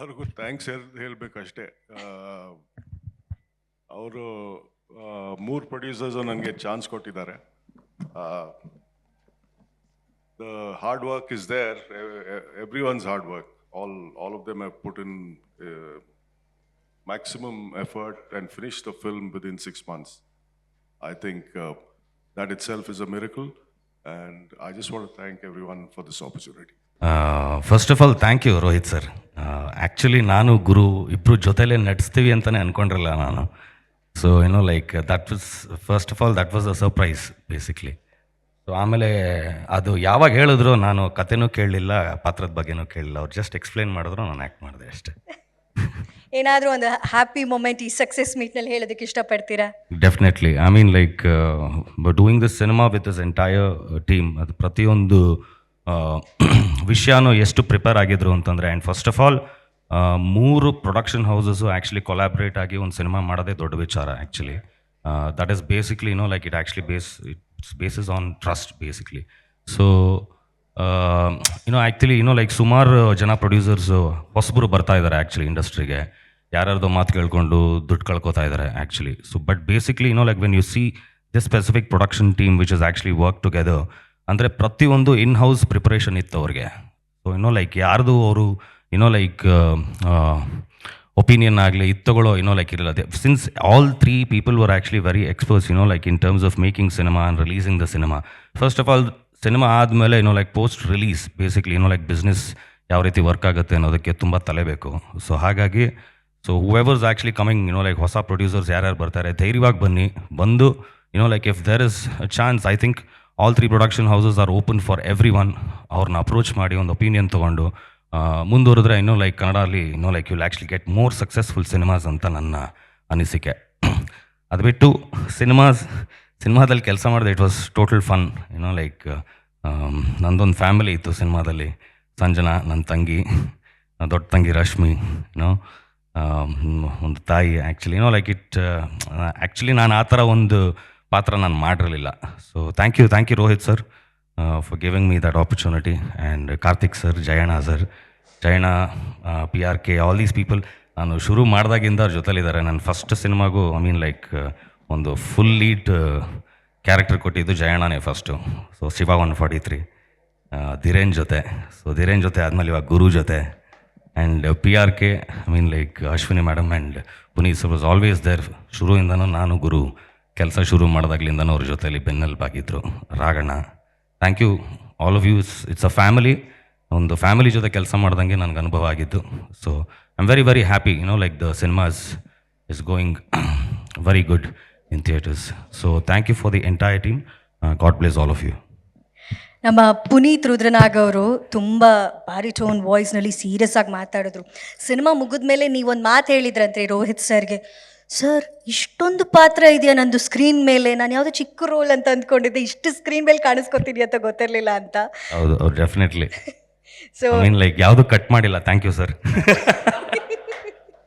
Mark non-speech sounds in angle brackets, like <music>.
ಎಲ್ಲರಿಗೂ ಥ್ಯಾಂಕ್ಸ್ ಹೇಳಬೇಕಷ್ಟೇ ಅವರು ಮೂರು ಪ್ರೊಡ್ಯೂಸರ್ಸು ನನಗೆ ಚಾನ್ಸ್ ಕೊಟ್ಟಿದ್ದಾರೆ the hard work is there every one's hard work all all of them have put in maximum effort and finish the film within six months. I think uh, that itself is a miracle, and I just want to thank everyone for this opportunity. First of all thank you Rohit sir Actually ನಾನು ಗುರು ಇಬ್ಬರು ಜೊತೆಲೇ ನಡೆಸ್ತೀವಿ ಅಂತಲೇ ಅಂದ್ಕೊಂಡಿರಲ್ಲ ನಾನು. So ಏನೋ like that was first of all that was a surprise basically so ಆಮೇಲೆ ಅದು ಯಾವಾಗ ಹೇಳಿದ್ರು ನಾನು ಕತೆನೂ ಕೇಳಲಿಲ್ಲ ಪಾತ್ರದ ಬಗ್ಗೆನೂ ಕೇಳಲಿಲ್ಲ. ಅವ್ರು ಜಸ್ಟ್ ಎಕ್ಸ್ಪ್ಲೈನ್ ಮಾಡಿದ್ರು ನಾನು ಆ್ಯಕ್ಟ್ ಮಾಡಿದೆ ಅಷ್ಟೇ. <laughs> ಏನಾದರೂ ಒಂದು ಹ್ಯಾಪಿ ಮೂಮೆಂಟ್ ಈ ಸಕ್ಸಸ್ ಮೀಟ್ನಲ್ಲಿ ಹೇಳೋದಕ್ಕೆ ಇಷ್ಟಪಡ್ತೀರಾ? Definitely I mean like doing this cinema with this entire team ಅದು ಪ್ರತಿಯೊಂದು <clears throat> ವಿಷಯನೂ ಎಷ್ಟು ಪ್ರಿಪೇರ್ ಆಗಿದ್ರು ಅಂತಂದರೆ ಆ್ಯಂಡ್ ಫಸ್ಟ್ ಆಫ್ ಆಲ್ ಮೂರು ಪ್ರೊಡಕ್ಷನ್ ಹೌಸಸ್ಸು ಆ್ಯಕ್ಚುಲಿ ಕೊಲಾಬ್ರೇಟ್ ಆಗಿ ಒಂದು ಸಿನಿಮಾ ಮಾಡೋದೇ ದೊಡ್ಡ ವಿಚಾರ actually that is basically no like it actually base it's basis on trust basically so you know actually you know like ಸುಮಾರು ಜನ ಪ್ರೊಡ್ಯೂಸರ್ಸು ಹೊಸಬರು ಬರ್ತಾ ಇದ್ದಾರೆ ಆ್ಯಕ್ಚುಲಿ ಇಂಡಸ್ಟ್ರಿಗೆ ಯಾರ್ಯಾರ್ದೋ ಮಾತು ಕೇಳ್ಕೊಂಡು ದುಡ್ಡು ಕಳ್ಕೊತಾ ಇದ್ದಾರೆ actually so but basically you know like when you see this specific production team which is actually work together ಅಂದರೆ ಪ್ರತಿಯೊಂದು ಇನ್ ಹೌಸ್ ಪ್ರಿಪರೇಷನ್ ಇತ್ತು ಅವ್ರಿಗೆ. ಸೊ ಇನ್ನೋ ಲೈಕ್ ಯಾರ್ದು ಅವರು ಇನ್ನೋ ಲೈಕ್ ಒಪಿನಿಯನ್ ಆಗಲಿ ಇದು ಏನೋ ಲೈಕ್ ಇರಲ್ಲ. Since all three people were actually very experts you know like in terms of making cinema and releasing the cinema first of all cinema ಆದಮೇಲೆ ಏನೋ ಲೈಕ್ ಪೋಸ್ಟ್ ರಿಲೀಸ್ ಬೇಸಿಕ್ಲಿ ಏನೋ like business ಯಾವ ರೀತಿ work ಆಗುತ್ತೆ ಅನ್ನೋದಕ್ಕೆ ತುಂಬ ತಲೆಬೇಕು so ಹಾಗಾಗಿ so whoever's actually coming you know like ಹೊಸ ಪ್ರೊಡ್ಯೂಸರ್ಸ್ ಯಾರ್ಯಾರು ಬರ್ತಾರೆ, ಧೈರ್ಯವಾಗಿ ಬನ್ನಿ. ಬಂದು you know like if there is chance I think all three production houses are open for everyone ಅವ್ರನ್ನ ಅಪ್ರೋಚ್ ಮಾಡಿ ಒಂದು ಒಪಿನಿಯನ್ ತೊಗೊಂಡು ಮುಂದುವರೆದ್ರೆ ಇನ್ನೂ ಲೈಕ್ ಕನ್ನಡಲ್ಲಿ ಇನ್ನೂ like you'll actually get more successful cinemas ಅಂತ ನನ್ನ ಅನಿಸಿಕೆ. <clears throat> ಅದು ಬಿಟ್ಟು ಸಿನಿಮಾಸ್ ಸಿನಿಮಾದಲ್ಲಿ ಕೆಲಸ ಮಾಡಿದೆ ಇಟ್ ವಾಸ್ ಟೋಟಲ್ ಫನ್ ಏನೋ ಲೈಕ್ ನಂದೊಂದು ಫ್ಯಾಮಿಲಿ ಇತ್ತು ಸಿನಿಮಾದಲ್ಲಿ. ಸಂಜನಾ ನನ್ನ ತಂಗಿ, ದೊಡ್ಡ ತಂಗಿ ರಶ್ಮಿ ಏನೋ ಒಂದು ತಾಯಿ ಆ್ಯಕ್ಚುಲಿ ಏನೋ ಲೈಕ್ ಇಟ್ ಆ್ಯಕ್ಚುಲಿ ನಾನು ಆ ಥರ ಒಂದು ಪಾತ್ರ ನಾನು ಮಾಡಿರಲಿಲ್ಲ. So thank you thank you Rohit sir for giving me that opportunity and Karthik sir Jayanna sir Jayanna P R K all these people ನಾನು ಶುರು ಮಾಡಿದಾಗಿಂದ ಅವ್ರ ಜೊತೆಲಿದ್ದಾರೆ. ನನ್ನ ಫಸ್ಟ್ ಸಿನಿಮಾಗೂ ಐ ಮೀನ್ ಲೈಕ್ ಒಂದು ಫುಲ್ ಲೀಡ್ ಕ್ಯಾರೆಕ್ಟರ್ ಕೊಟ್ಟಿದ್ದು ಜಯಣ್ಣನೇ first so Shiva one forty three Dhiren ಜೊತೆ. ಸೊ ಧೀರೇನ್ ಜೊತೆ ಆದಮೇಲೆ ಇವಾಗ ಗುರು ಜೊತೆ. And P R K I mean like Ashwini madam and Puneeth sir was always there ಶುರುವಿಂದನೂ ನಾನು ಗುರು. ಕೆಲಸ ಶುರು ಮಾಡಿದಾಗ್ಲಿಂದನೂ ಅವ್ರ ಜೊತೆಯಲ್ಲಿ ಬೆನ್ನೆಲುಬಾಗಿದ್ದರು Raghanna thank you all of yous it's a family ಒಂದು ಫ್ಯಾಮಿಲಿ ಜೊತೆ ಕೆಲಸ ಮಾಡ್ದಂಗೆ ನನಗೆ ಅನುಭವ ಆಗಿದ್ದು. So I am very very happy you know like the cinemas is going very good in theatres so thank you for the entire team god bless all of you ನಮ್ಮ ಪುನೀತ್ ರುದ್ರನಾಗ್ ಅವರು ತುಂಬ ಭಾರಿ ಟೋನ್ ವಾಯ್ಸ್ನಲ್ಲಿ ಸೀರಿಯಸ್ ಆಗಿ ಮಾತಾಡಿದ್ರು. Cinema ಮುಗಿದ್ಮೇಲೆ ನೀವೊಂದು ಮಾತು ಹೇಳಿದ್ರಂತೆ ರೋಹಿತ್ ಸರ್ಗೆ. ಸರ್ ಇಷ್ಟೊಂದು ಪಾತ್ರ ಇದೆಯಾ ನಂದು ಸ್ಕ್ರೀನ್ ಮೇಲೆ? ನಾನು ಯಾವುದೋ ಚಿಕ್ಕ ರೋಲ್ ಅಂತ ಅಂದ್ಕೊಂಡಿದ್ದೆ. ಇಷ್ಟು ಸ್ಕ್ರೀನ್ ಮೇಲೆ ಕಾಣಿಸ್ಕೊತೀನಿ ಅಂತ ಗೊತ್ತಿರಲಿಲ್ಲ ಅಂತ. ಹೌದು definitely so I mean like ಯಾವುದು ಕಟ್ ಮಾಡಿಲ್ಲ. Thank you sir